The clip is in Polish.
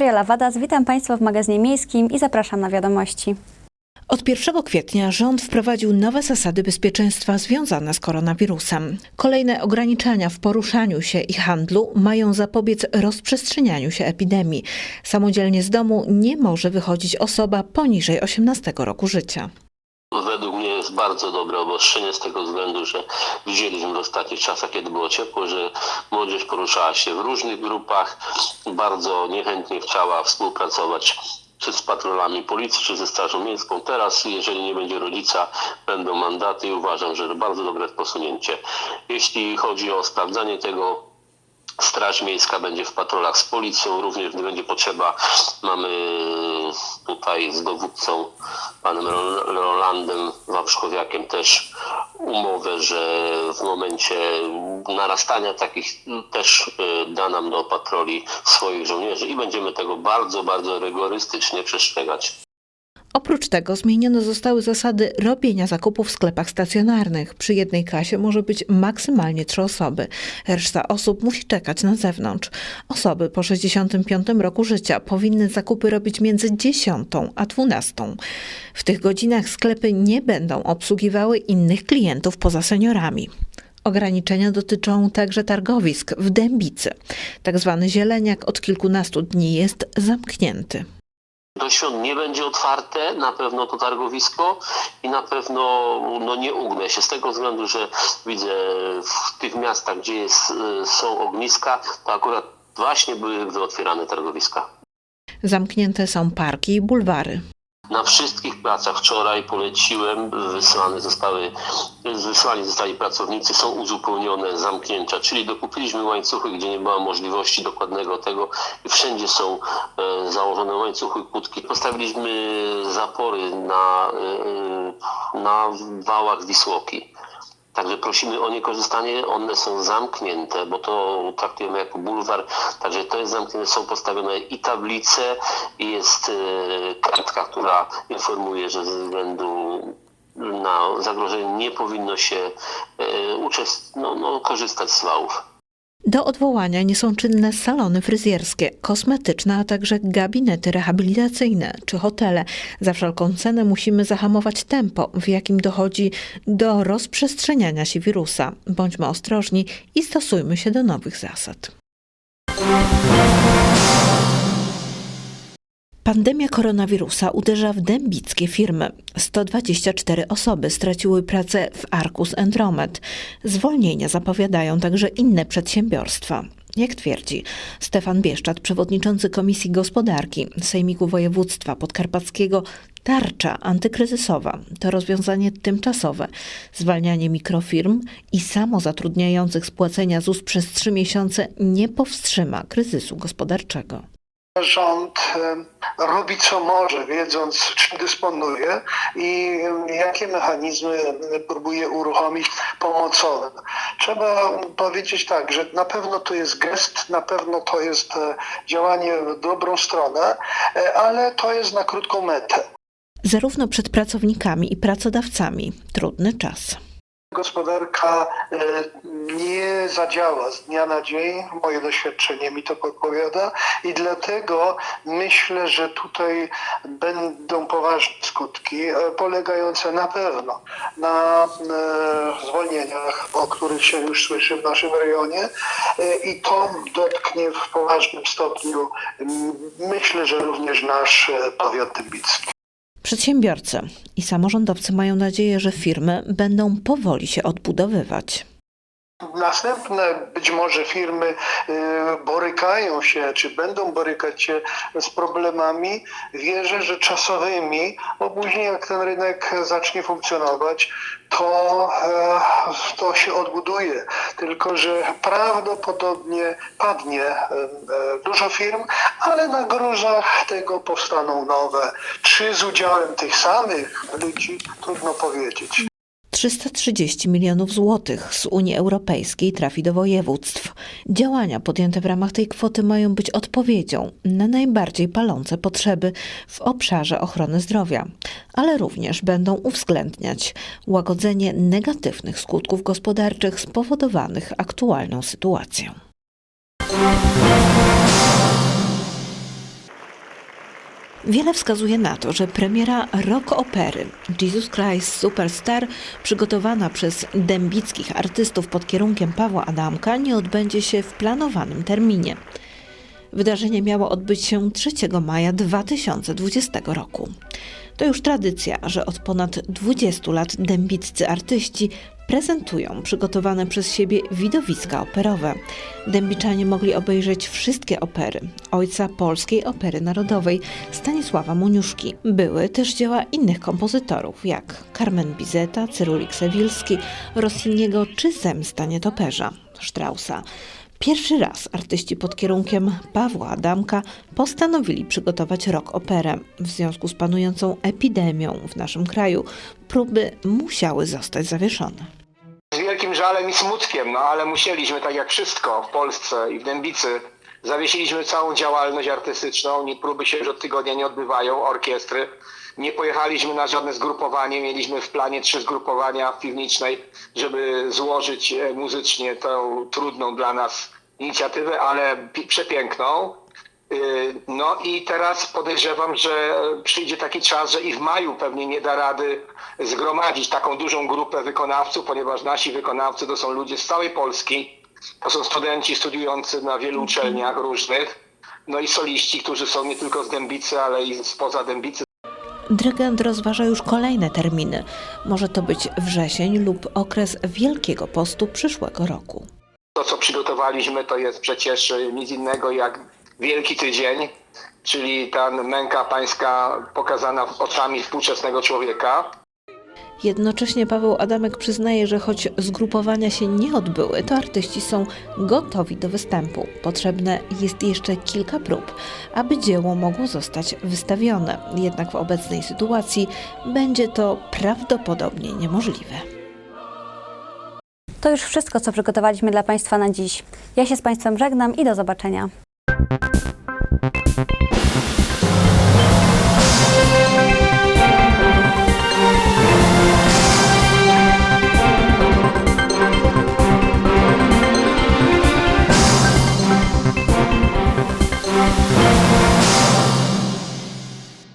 Mariela Wadas, witam Państwa w magazynie miejskim i zapraszam na wiadomości. Od 1 kwietnia rząd wprowadził nowe zasady bezpieczeństwa związane z koronawirusem. Kolejne ograniczenia w poruszaniu się i handlu mają zapobiec rozprzestrzenianiu się epidemii. Samodzielnie z domu nie może wychodzić osoba poniżej 18 roku życia. Jest bardzo dobre obostrzenie z tego względu, że widzieliśmy w ostatnich czasach, kiedy było ciepło, że młodzież poruszała się w różnych grupach, bardzo niechętnie chciała współpracować czy z patrolami policji, czy ze Strażą Miejską. Teraz, jeżeli nie będzie rodzica, będą mandaty i uważam, że bardzo dobre posunięcie. Jeśli chodzi o sprawdzanie tego, Straż Miejska będzie w patrolach z policją, również gdy będzie potrzeba. Mamy tutaj z dowódcą, panem Ro- Rolandem Wawrzchowiakiem też umowę, że w momencie narastania takich też y, da nam do patroli swoich żołnierzy i będziemy tego bardzo, bardzo rygorystycznie przestrzegać. Oprócz tego zmienione zostały zasady robienia zakupów w sklepach stacjonarnych. Przy jednej kasie może być maksymalnie trzy osoby. Reszta osób musi czekać na zewnątrz. Osoby po 65 roku życia powinny zakupy robić między 10 a 12. W tych godzinach sklepy nie będą obsługiwały innych klientów poza seniorami. Ograniczenia dotyczą także targowisk w Dębicy. Tak zwany zieleniak od kilkunastu dni jest zamknięty. Do świąt nie będzie otwarte, na pewno to targowisko i na pewno no, nie ugnę się z tego względu, że widzę w tych miastach, gdzie jest, y, są ogniska, to akurat właśnie były otwierane targowiska. Zamknięte są parki i bulwary. Na wszystkich placach wczoraj poleciłem, wysłane zostały, wysłani zostali pracownicy, są uzupełnione zamknięcia, czyli dokupiliśmy łańcuchy, gdzie nie była możliwości dokładnego tego wszędzie są e, założone łańcuchy, kłódki. Postawiliśmy zapory na, e, na wałach Wisłoki. Także prosimy o niekorzystanie, one są zamknięte, bo to traktujemy jako bulwar, także to jest zamknięte, są postawione i tablice i jest e, kartka, która informuje, że ze względu na zagrożenie nie powinno się e, uczest- no, no, korzystać z wałów. Do odwołania nie są czynne salony fryzjerskie, kosmetyczne, a także gabinety rehabilitacyjne czy hotele. Za wszelką cenę musimy zahamować tempo, w jakim dochodzi do rozprzestrzeniania się wirusa. Bądźmy ostrożni i stosujmy się do nowych zasad. Pandemia koronawirusa uderza w dębickie firmy. 124 osoby straciły pracę w Arcus Entromet. Zwolnienia zapowiadają także inne przedsiębiorstwa. Jak twierdzi Stefan Bieszczat, przewodniczący Komisji Gospodarki Sejmiku Województwa Podkarpackiego, tarcza antykryzysowa to rozwiązanie tymczasowe. Zwalnianie mikrofirm i samozatrudniających z płacenia ZUS przez trzy miesiące nie powstrzyma kryzysu gospodarczego. Rząd robi co może, wiedząc czym dysponuje i jakie mechanizmy próbuje uruchomić pomocowe. Trzeba powiedzieć tak, że na pewno to jest gest, na pewno to jest e, działanie w dobrą stronę, e, ale to jest na krótką metę. Zarówno przed pracownikami i pracodawcami trudny czas. Gospodarka e, nie zadziała z dnia na dzień, moje doświadczenie mi to podpowiada i dlatego myślę, że tutaj będą poważne skutki, e, polegające na pewno na e, zwolnieniach, o których się już słyszy w naszym rejonie i to dotknie w poważnym stopniu myślę, że również nasz powiat dębicki. Przedsiębiorcy i samorządowcy mają nadzieję, że firmy będą powoli się odbudowywać. Następne być może firmy y, borykają się, czy będą borykać się z problemami, wierzę, że czasowymi, bo później jak ten rynek zacznie funkcjonować, to, e, to się odbuduje. Tylko, że prawdopodobnie padnie e, e, dużo firm, ale na gruzach tego powstaną nowe. Czy z udziałem tych samych ludzi, trudno powiedzieć. 330 milionów złotych z Unii Europejskiej trafi do województw. Działania podjęte w ramach tej kwoty mają być odpowiedzią na najbardziej palące potrzeby w obszarze ochrony zdrowia, ale również będą uwzględniać łagodzenie negatywnych skutków gospodarczych spowodowanych aktualną sytuacją. Wiele wskazuje na to, że premiera rock opery Jesus Christ Superstar, przygotowana przez dębickich artystów pod kierunkiem Pawła Adamka, nie odbędzie się w planowanym terminie. Wydarzenie miało odbyć się 3 maja 2020 roku. To już tradycja, że od ponad 20 lat dębiccy artyści prezentują przygotowane przez siebie widowiska operowe. Dębiczanie mogli obejrzeć wszystkie opery ojca polskiej opery narodowej Stanisława Moniuszki. Były też dzieła innych kompozytorów, jak Carmen Bizeta, Cyrulik Sewilski, Rossiniego czy Zemsta Nietoperza Straussa. Pierwszy raz artyści pod kierunkiem Pawła Adamka postanowili przygotować rok operę. W związku z panującą epidemią w naszym kraju próby musiały zostać zawieszone. Wielkim żalem i smutkiem, no ale musieliśmy, tak jak wszystko w Polsce i w Dębicy, zawiesiliśmy całą działalność artystyczną. Nie, próby się już od tygodnia nie odbywają, orkiestry. Nie pojechaliśmy na żadne zgrupowanie. Mieliśmy w planie trzy zgrupowania w piwnicznej, żeby złożyć e, muzycznie tą trudną dla nas inicjatywę, ale pi- przepiękną. Yy, No i teraz podejrzewam, że przyjdzie taki czas, że i w maju pewnie nie da rady zgromadzić taką dużą grupę wykonawców, ponieważ nasi wykonawcy to są ludzie z całej Polski. To są studenci studiujący na wielu uczelniach różnych. No i soliści, którzy są nie tylko z Dębicy, ale i spoza Dębicy. Dyrygent rozważa już kolejne terminy. Może to być wrzesień lub okres Wielkiego Postu przyszłego roku. To, co przygotowaliśmy, to jest przecież nic innego jak Wielki Tydzień, czyli ta męka pańska pokazana oczami współczesnego człowieka. Jednocześnie Paweł Adamek przyznaje, że choć zgrupowania się nie odbyły, to artyści są gotowi do występu. Potrzebne jest jeszcze kilka prób, aby dzieło mogło zostać wystawione. Jednak w obecnej sytuacji będzie to prawdopodobnie niemożliwe. To już wszystko, co przygotowaliśmy dla Państwa na dziś. Ja się z Państwem żegnam i do zobaczenia. Thank you.